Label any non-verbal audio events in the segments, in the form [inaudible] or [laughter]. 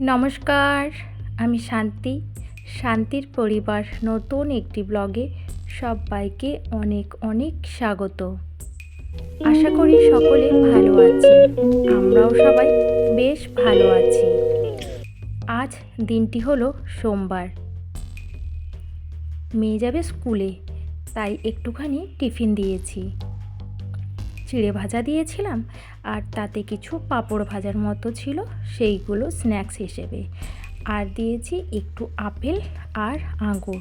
নমস্কার, আমি শান্তি। শান্তির পরিবার নতুন একটি ব্লগে সবাইকে অনেক অনেক স্বাগত। আশা করি সকলে ভালো আছি আমরাও সবাই বেশ ভালো আছি। আজ দিনটি হলো সোমবার। মেয়ে যাবে স্কুলে, তাই একটুখানি টিফিন দিয়েছি। চিড়ে ভাজা দিয়েছিলাম আর তাতে কিছু পাঁপড় ভাজার মতো ছিল, সেইগুলো স্ন্যাক্স হিসেবে। আর দিয়েছি একটু আপেল আর আঙুর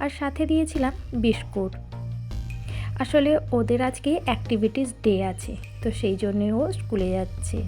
আর সাথে দিয়েছিলাম বিস্কুট। আসলে ওদের আজকে অ্যাক্টিভিটিস ডে আছে, তো সেই জন্যে ও স্কুলে যাচ্ছে।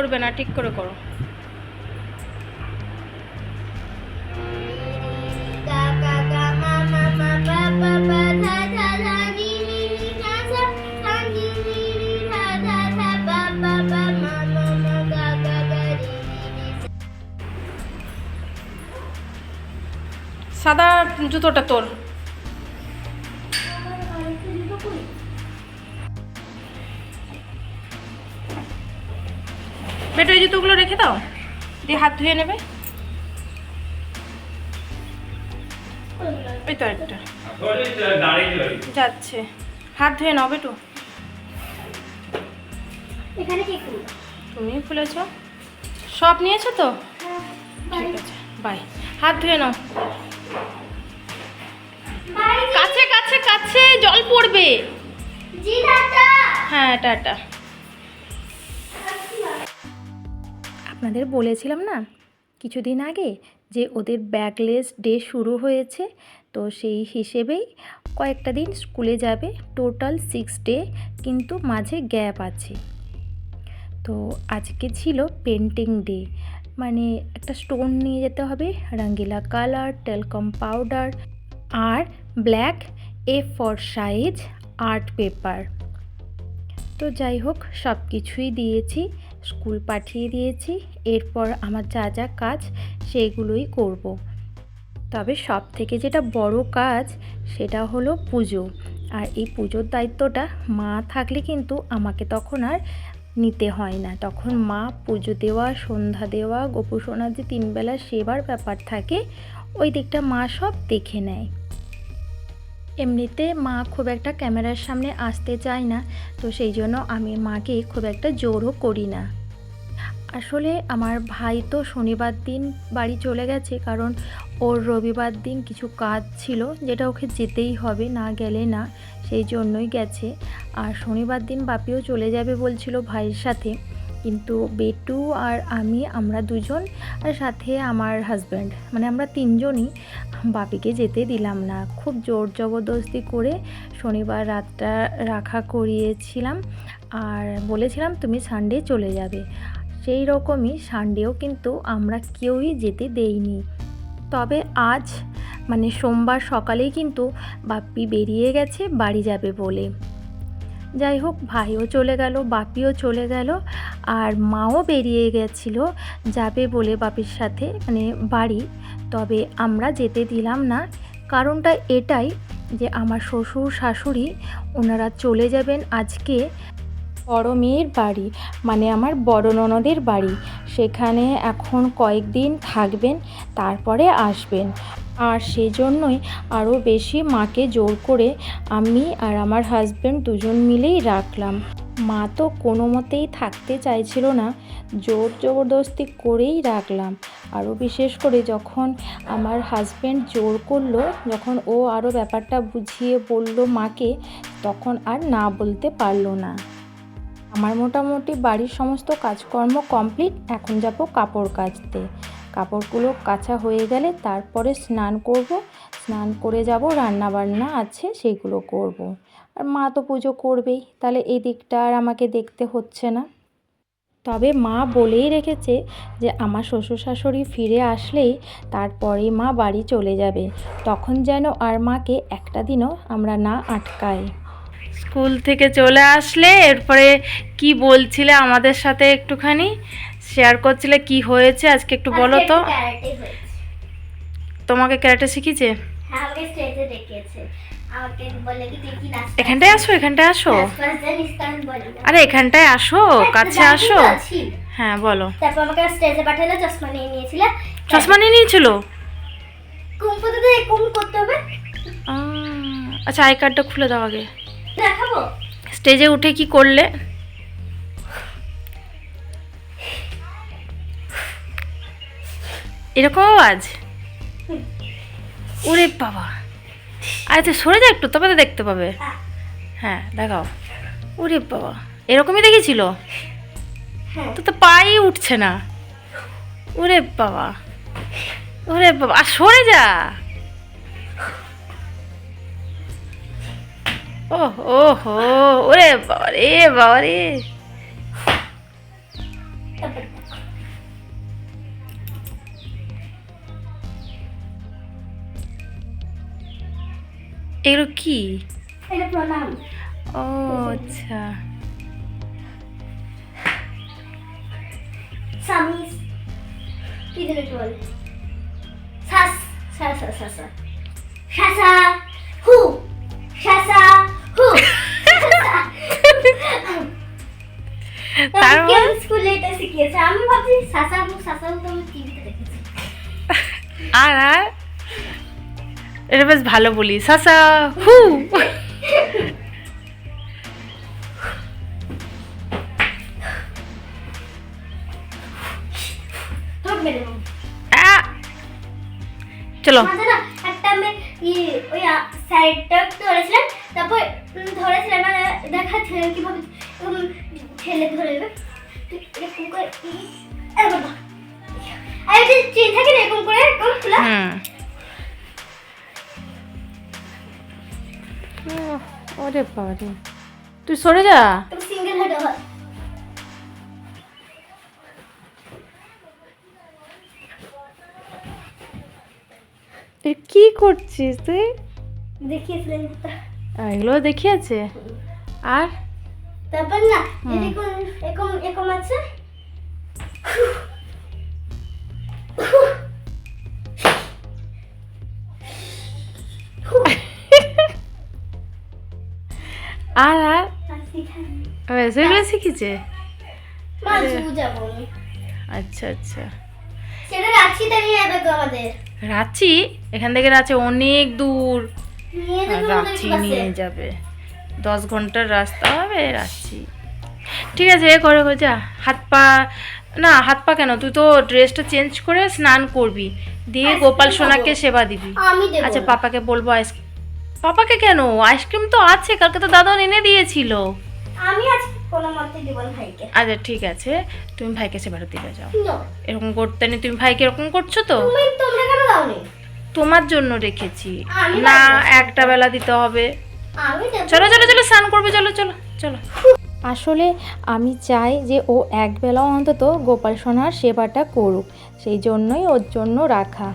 করবে না ঠিক করে করো। সাদা জুতোটা তোর। দাও দিয়ে হাত ধুয়ে নেবে? তো একটা যাচ্ছে। হাত ধুয়ে নাও বেটু। করব তুমি খুলেছ সব নিয়েছো তো? ঠিক আছে বাই। হাত ধুয়ে নাও। কাছে কাছে কাছে জল পড়বে। হ্যাঁ টাটা। আপনাদের বলেছিলাম না কিছুদিন আগে যে ওদের ব্যাকলেস ডে শুরু হয়েছে, তো সেই হিসেবেই কয়েকটা দিন স্কুলে যাবে। টোটাল সিক্স ডে কিন্তু মাঝে গ্যাপ আছে। তো আজকে ছিল পেন্টিং ডে। মানে একটা স্টোন নিয়ে যেতে হবে, রঙ্গিলা colour, talcum powder R black A four size art paper তো যাই হোক সব কিছুই দিয়েছি। স্কুল পাঠিয়ে দিয়েছি। এরপর আমার যা যা কাজ সেগুলোই করব। তবে সব থেকে যেটা বড় কাজ সেটা হলো পুজো। আর এই পুজোর দায়িত্বটা মা থাকলে কিন্তু আমাকে তখন আর নিতে হয় না। তখন মা পুজো দেওয়া, সন্ধ্যা দেওয়া, গোপুসোনার যে তিনবেলা সেবার ব্যাপার থাকে, ওই দিকটা মা সব দেখে নেয়। এমনিতে মা খুব একটা ক্যামেরার সামনে আসতে চায় না, তো সেই জন্য আমি মাকে খুব একটা জোরও করি না। আসলে আমার ভাই তো শনিবার দিন বাড়ি চলে গেছে, কারণ ওর রবিবার দিন কিছু কাজ ছিল, যেটা ওকে যেতেই হবে, না গেলে না, সেই জন্যই গেছে। আর শনিবার দিন বাপিও চলে যাবে বলছিল ভাইয়ের সাথে। কিন্তু বেটু আর আমি, আমরা দুজন আর সাথে আমার হাজব্যান্ড মানে আমরা তিনজনই বাপিকে যেতে দিলাম না। খুব জোর জবরদস্তি করে শনিবার রাতটা রাখা করিয়েছিলাম আর বলেছিলাম, তুমি সানডে চলে যাবে। সেই রকমই সানডেও কিন্তু আমরা কেউই যেতে দেইনি। তবে আজ মানে সোমবার সকালেই কিন্তু বাপ্পি বেরিয়ে গেছে, বাড়ি যাবে বলে। যাই হোক, ভাইও চলে গেল, বাপিও চলে গেল, আর মাও বেরিয়ে গেছিল, যাবে বলে বাপির সাথে মানে বাড়ি। তবে আমরা যেতে দিলাম না। কারণটা এটাই যে আমার শ্বশুর, শাশুড়ি ওনারা চলে যাবেন আজকে বড় মেয়ের বাড়ি মানে আমার বড় ননদের বাড়ি। সেখানে এখন কয়েকদিন থাকবেন, তারপরে আসবেন। আর সেজন্যই আরও বেশি মাকে জোর করে আমি আর আমার হাজব্যান্ড দুজন মিলেই রাখলাম। মা তো কোনো মতেই থাকতে চাইছিল না, জোর জবরদস্তি করেই রাখলাম। আরও বিশেষ করে যখন আমার হাজব্যান্ড জোর করল, যখন ও আরও ব্যাপারটা বুঝিয়ে বলল মাকে, তখন আর না বলতে পারল না। আমার মোটামুটি বাড়ির সমস্ত কাজকর্ম কমপ্লিট এখন যাব কাপড় কাচতে। কাপড়গুলো কাঁচা হয়ে গেলে তারপরে স্নান করব। স্নান করে যাব রান্না বান্না আছে, সেগুলো করব। আর মা তো পুজো করবেই, তাহলে এই দিকটা আর আমাকে দেখতে হচ্ছে না। তবে মা বলেই রেখেছে যে আমার শ্বশুর শাশুড়ি ফিরে আসলেই তারপরে মা বাড়ি চলে যাবে। তখন যেন আর মাকে একটা দিনও আমরা না আটকাই। স্কুল থেকে চলে আসলে এরপরে কি বলছিলে আমাদের সাথে একটুখানি? শেয়ার করছিলে কি হয়েছে? আজকে একটু বলো তো। তোমাকে ক্যারেটে শিখিয়েছে? হ্যাঁ এখানটায় আসো এখানটায় আসো। আরে এখানটায় আসো হ্যাঁ, কাছে আসো। হ্যাঁ বলো। তারপর আমাকে স্টেজে পাঠালো চশমা নিয়ে নিয়েছিল। চশমা নিয়ে নিয়েছিল? কুম্পুতে তো করতে হবে। আচ্ছা আই কার্ডটা খুলে দাও আগে। দেখাবো? স্টেজে উঠে কি করলে? এরকম আওয়াজ ওরে বাবা। আচ্ছা সরে যা একটু তবে তো দেখতে পাবে। হ্যাঁ। দেখাও। ওরে বাবা এরকমই দেখেছিল? হ্যাঁ। তো তো পাই উঠছে না। ওরে বাবা ওরে বাবা আর সরে যা। ও ও হো ওরে বাবা রে বাবা রে। তো আমি টিভিতে দেখেছি। আর আর? এটা বেশ ভালো বলি। সাসা হু! চলো। তারপর ধরেছিলাম মানে দেখাচ্ছে কীভাবে ঠেলে ধরে এরকম করে। আর চেন থাকে না এরকম করে এরকম খোলা? হুম ওরে বাবা রে তুই সরে যা। তবে সিঙ্গেল হেড তুই কি করছিস তুই? দেখিয়েছিলেন এগুলো দেখিয়েছে। আর? তারপর না এরকম এরকম আছে। আর আর? সেগুলো শিখেছে। আচ্ছা আচ্ছা। রাঁচি এখান থেকে রাঁচি অনেক দূর। রাঁচি নিয়ে যাবে। দশ ঘণ্টার রাস্তা হবে রাঁচি। ঠিক আছে এ করে যা। হাত পা না হাত পা কেন? তুই তো ড্রেসটা চেঞ্জ করে স্নান করবি। দিয়ে গোপাল সোনাকে সেবা দিবি। আচ্ছা পাপাকে বলব আইসক্রিম পাপাকে কেন? আইসক্রিম তো আছে কালকে তো দাদা এনে দিয়েছিল। আমি আজ কোনো মতে দেব না ভাইকে। আচ্ছা ঠিক আছে। তুমি ভাইকে সেবাটা দিবে যাও। এরকম করতে নেই তুমি ভাইকে এরকম করছ তো? তুমি তোমরা কেন দাওনি? তোমার জন্য রেখেছি। না একটা বেলা দিতে হবে। আমি চলো চলো চলো স্নান করবে চলো চলো চলো। আসলে আমি চাই যে ও একবেলা অন্তত গোপাল সোনার সেবাটা করুক সেই জন্যই ওর জন্য রাখা।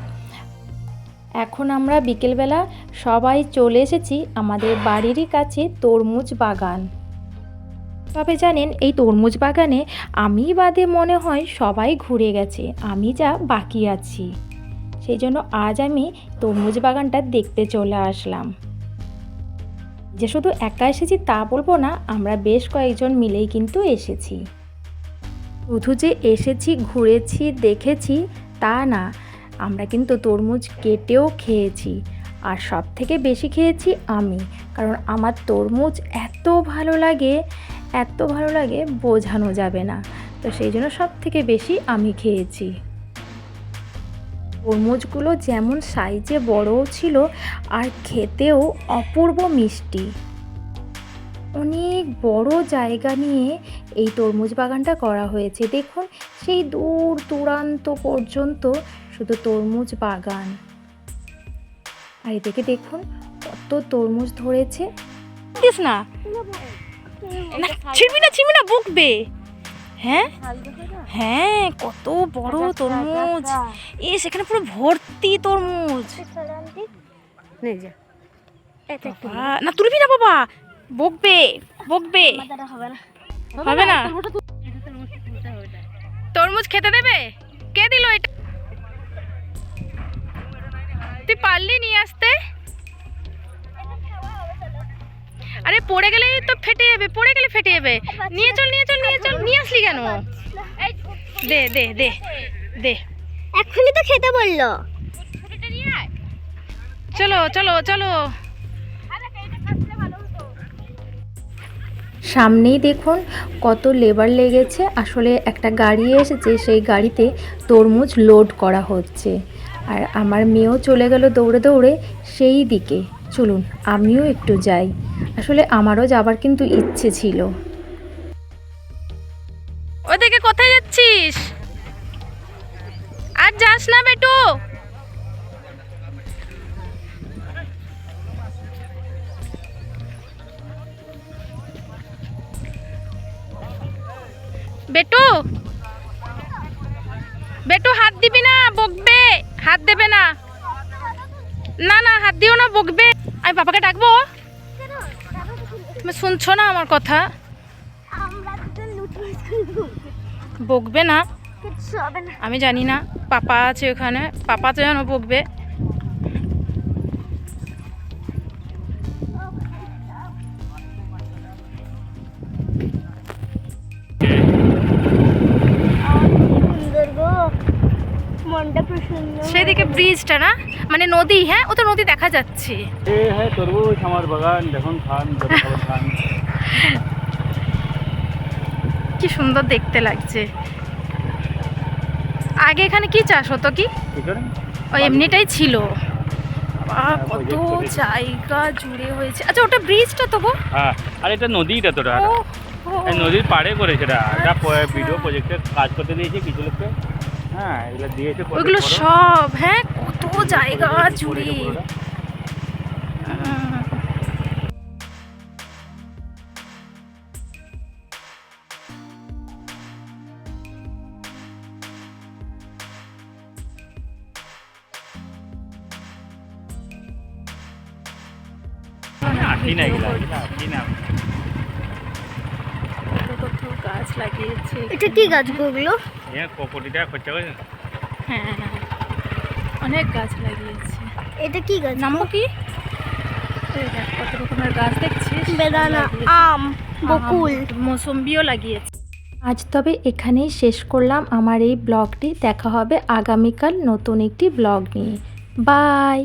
এখন আমরা বিকেলবেলা সবাই চলে এসেছি আমাদের বাড়িরই কাছে তরমুজ বাগান। তবে জানেন, এই তরমুজ বাগানে আমি বাদে মনে হয় সবাই ঘুরে গেছে, আমি যা বাকি আছি। সেই জন্য আজ আমি তরমুজ বাগানটা দেখতে চলে আসলাম। যে শুধু একা এসেছি তা বলব না, আমরা বেশ কয়েকজন মিলেই কিন্তু এসেছি। শুধু যে এসেছি, ঘুরেছি, দেখেছি, তা না। আমরা কিন্তু তরমুজ কেটেও খেয়েছি। আর সব থেকে বেশি খেয়েছি আমি, কারণ আমার তরমুজ এত ভালো লাগে, এত ভালো লাগে বোঝানো যাবে না। তো সেই জন্য সব থেকে বেশি আমি খেয়েছি। তরমুজগুলো যেমন সাইজে বড়ও ছিল আর খেতেও অপূর্ব মিষ্টি। অনেক বড় জায়গা নিয়ে এই তরমুজ বাগানটা করা হয়েছে। দেখুন, সেই দূর দূরান্ত পর্যন্ত শুধু তরমুজ বাগান। আর এদিকে দেখুন কত তরমুজ ধরেছে। দিস না। না ছিড়বি না ছিড়বি না বকবে। হ্যাঁ? হ্যাঁ কত বড় তরমুজ। এ সেখানে পুরো ভর্তি তরমুজ। বাবা, না তুলবি না বাবা। বকবে বকবে। না। হবে না? তরমুজ খেতে দেবে? কে দিল এটা? তুই পারলি নিয়ে আসতে? আরে পড়ে গেলে তো ফেটে যাবে পড়ে গেলে ফেটে যাবে। নিয়ে চল নিয়ে চল নিয়ে চল নিয়ে আসলি কেন? দে দে দে দে। এখনই তো খেতে বলল। চলো চলো চলো। সামনেই দেখুন কত লেবার লেগেছে। আসলে একটা গাড়ি এসেছে সেই গাড়িতে তরমুজ লোড করা হচ্ছে। আর আমার মেয়েও চলে গেল দৌড়ে দৌড়ে সেই দিকে। চলুন, আমিও একটু যাই। আসলে আমারও যাবার কিন্তু ইচ্ছে ছিল। দেবে না। না না হাত দিও না বকবে। আমি বাবাকে ডাকবো। তুমি শুনছো না আমার কথা? বকবে না। না। আমি জানি না পাপা আছে ওখানে। পাপা তো যেন বকবে। গাছটা না? মানে নদী হ্যাঁ? ও তো নদী দেখা যাচ্ছে। হ্যাঁ, [laughs] কি সুন্দর দেখতে লাগছে। আগে এখানে কি চাষ হতো কি? ও এমনিটাই ছিল। হ্যাঁ, হ্যাঁ, কত জায়গা জুড়ে হয়েছে। আচ্ছা ওটা ব্রিজটা তো গো। আর এটা নদীটা তো নদীর পাড়ে করেছে এটা এটা ভিডিও প্রজেক্টের কাজ করতে দিয়েছে কিছু লোককে। হ্যাঁ এগুলো দিয়েছে ওইগুলো সব হ্যাঁ জায়গা করেছে জুড়ে পুরোটা। হুম। আঁকি না এগুলো এগুলো আঁকি না কত কত গাছ লাগিয়েছে এটা কি গাছ গুলো এ কোটি টাকা খরচা করেছে হ্যাঁ অনেক গাছ লাগিয়েছে। এটা কি গাছ? নাম কি? কত রকমের গাছ দেখছিস বেদানা আম বকুল। মৌসম্বিও লাগিয়েছে। আজ তবে এখানেই শেষ করলাম আমার এই ব্লগটি। দেখা হবে আগামীকাল নতুন একটি ব্লগ নিয়ে। বাই!